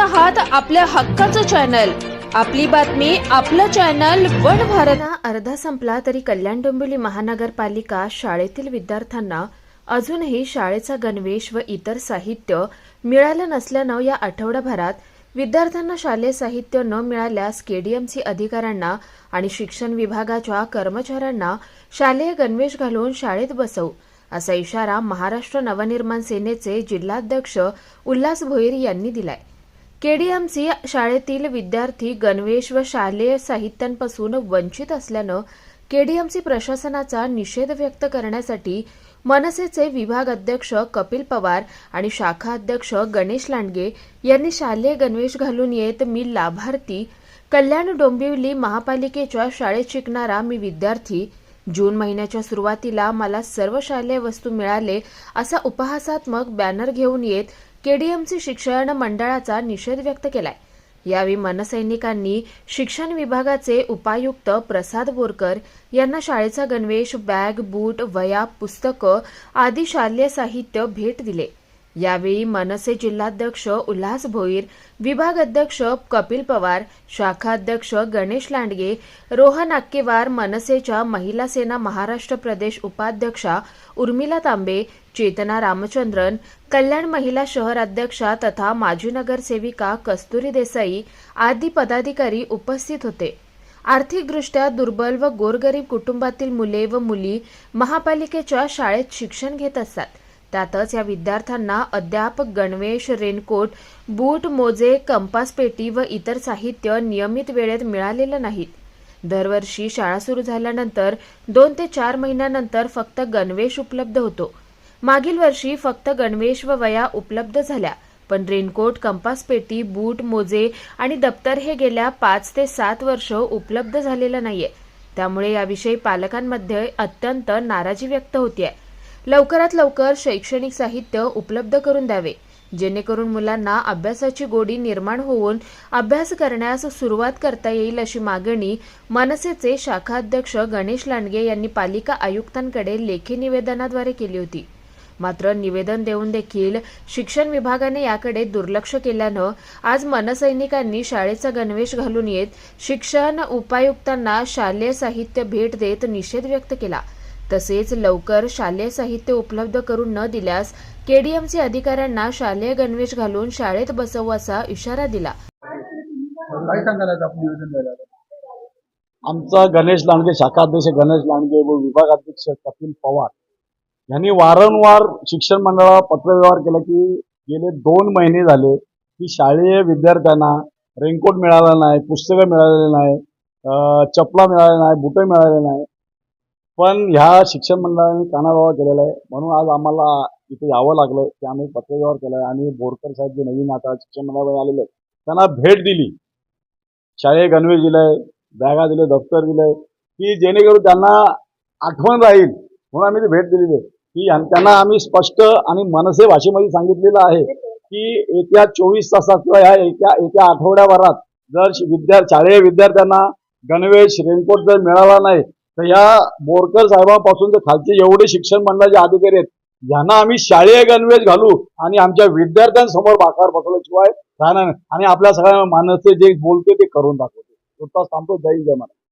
आहात आपल्या हक्काचं चॅनल आपली बातमी आपलं चॅनल वन भारत. अर्धा संपला तरी कल्याण डोंबिवली महानगरपालिका शाळेतील विद्यार्थ्यांना अजूनही शाळेचा गणवेश व इतर साहित्य मिळालं नसल्यानं या आठवडाभरात विद्यार्थ्यांना शालेय साहित्य न मिळाल्यास केडीएमसी अधिकाऱ्यांना आणि शिक्षण विभागाच्या कर्मचाऱ्यांना शालेय गणवेश घालून शाळेत बसवू असा इशारा महाराष्ट्र नवनिर्माण सेनेचे जिल्हाध्यक्ष उल्हास भोईर यांनी दिलाय. केडीएमसी शाळेतील विद्यार्थी गणवेश व शालेय साहित्यांपासून वंचित असल्यानं केडीएमसी प्रशासनाचा निषेध व्यक्त करण्यासाठी मनसेचे विभाग अध्यक्ष कपिल पवार आणि शाखा अध्यक्ष गणेश लांडगे यांनी शालेय गणवेश घालून येत मी लाभार्थी कल्याण डोंबिवली महापालिकेच्या शाळेत शिकणारा मी विद्यार्थी जून महिन्याच्या सुरुवातीला मला सर्व शालेय वस्तू मिळाले असा उपहासात्मक बॅनर घेऊन येत केडीएमसी शिक्षण मंडळाचा निषेध व्यक्त केलाय. यावेळी मनसैनिकांनी शिक्षण विभागाचे उपायुक्त प्रसाद बोरकर यांना शाळेचा गणवेश बॅग बूट वया पुस्तकं आदी शालेय साहित्य भेट दिले. यावेळी मनसे जिल्हाध्यक्ष उल्हास भोईर विभाग अध्यक्ष कपिल पवार शाखा अध्यक्ष गणेश लांडगे रोहन अक्केवार मनसेच्या महिला सेना महाराष्ट्र प्रदेश उपाध्यक्षा उर्मिला तांबे चेतना रामचंद्रन कल्याण महिला शहर अध्यक्षा तथा माजी नगरसेविका कस्तुरी देसाई आदी पदाधिकारी उपस्थित होते. आर्थिकदृष्ट्या दुर्बल व गोरगरीब कुटुंबातील मुले व मुली महापालिकेच्या शाळेत शिक्षण घेत असतात. त्यातच या विद्यार्थ्यांना अद्याप गणवेश रेनकोट बूट मोजे कंपास पेटी व इतर साहित्य नियमित वेळेत मिळालेलं नाहीत. दरवर्षी शाळा सुरू झाल्यानंतर दोन ते चार महिन्यानंतर फक्त गणवेश उपलब्ध होतो. मागील वर्षी फक्त गणवेश व वया उपलब्ध झाल्या पण रेनकोट कंपास पेटी बूट मोजे आणि दप्तर हे गेल्या पाच ते सात वर्ष उपलब्ध झालेलं नाहीये. त्यामुळे याविषयी पालकांमध्ये अत्यंत नाराजी व्यक्त होतीये. लवकरात लवकर शैक्षणिक साहित्य उपलब्ध करून द्यावे. जेणेकरून मुलांना अभ्यासाची गोडी निर्माण होऊन अभ्यास करण्यास सुरुवात करता येईल अशी मागणी मनसेचे शाखाध्यक्ष गणेश लांडगे यांनी पालिका आयुक्तांकडे लेखी निवेदनाद्वारे केली होती. मात्र निवेदन देऊन देखील शिक्षण विभागाने याकडे दुर्लक्ष केल्यानं आज मनसैनिकांनी शाळेचा गणवेश घालून येत शिक्षण उपायुक्तांना शालेय साहित्य भेट देत निषेध व्यक्त केला. तसेच लवकर शालेय साहित्य उपलब्ध करून न दिल्यास केडीएमसी अधिकाऱ्यांना शालेय गणवेश घालून शाळेत बसवू असा इशारा दिला? आमचा गणेश लांडगे शाखा अध्यक्ष गणेश लांडगे व विभाग अध्यक्ष कपिल पवार यांनी वारंवार शिक्षण मंडळाला पत्रव्यवहार केला की गेले दोन महिने झाले की शालेय विद्यार्थ्यांना रेनकोट मिळाला नाही पुस्तकं मिळालेले नाही चपला मिळाल्या नाही बुटं मिळाले नाही पण ह्या शिक्षण मंडळाने कानाबावा केलेला आहे. म्हणून आज आम्हाला इथे यावं लागलं की आम्ही पत्रव्यवहार केला आहे आणि बोरकर साहेब जे नवीन आता शिक्षण मंडळामध्ये आलेले आहेत त्यांना भेट दिली. शालेय गणवेश दिलाय बॅगा दिले दफ्तर दिलंय की जेणेकरून त्यांना आठवण राहील. म्हणून आम्ही ती भेट दिलेली आहे. की त्यांना आम्ही स्पष्ट आणि मनसे भाषेमध्ये सांगितलेलं आहे की येत्या चोवीस तासात किंवा ह्या येत्या येत्या आठवड्याभरात जर विद्यार्थी विद्या शालेय विद्यार्थ्यांना गणवेश रेनकोट जर मिळाला नाही तर या बोरकर साहेबांपासून तर खालचे एवढे शिक्षण मंडळाचे अधिकारी आहेत. यांना आम्ही शाळेय गणवेश घालू आणि आमच्या विद्यार्थ्यांसमोर बाकार बसवल्याशिवाय राहणार नाही. आणि आपल्या सगळ्या माणसे जे बोलते ते करून दाखवते. तुर्तास थांबतो. जाईल जमा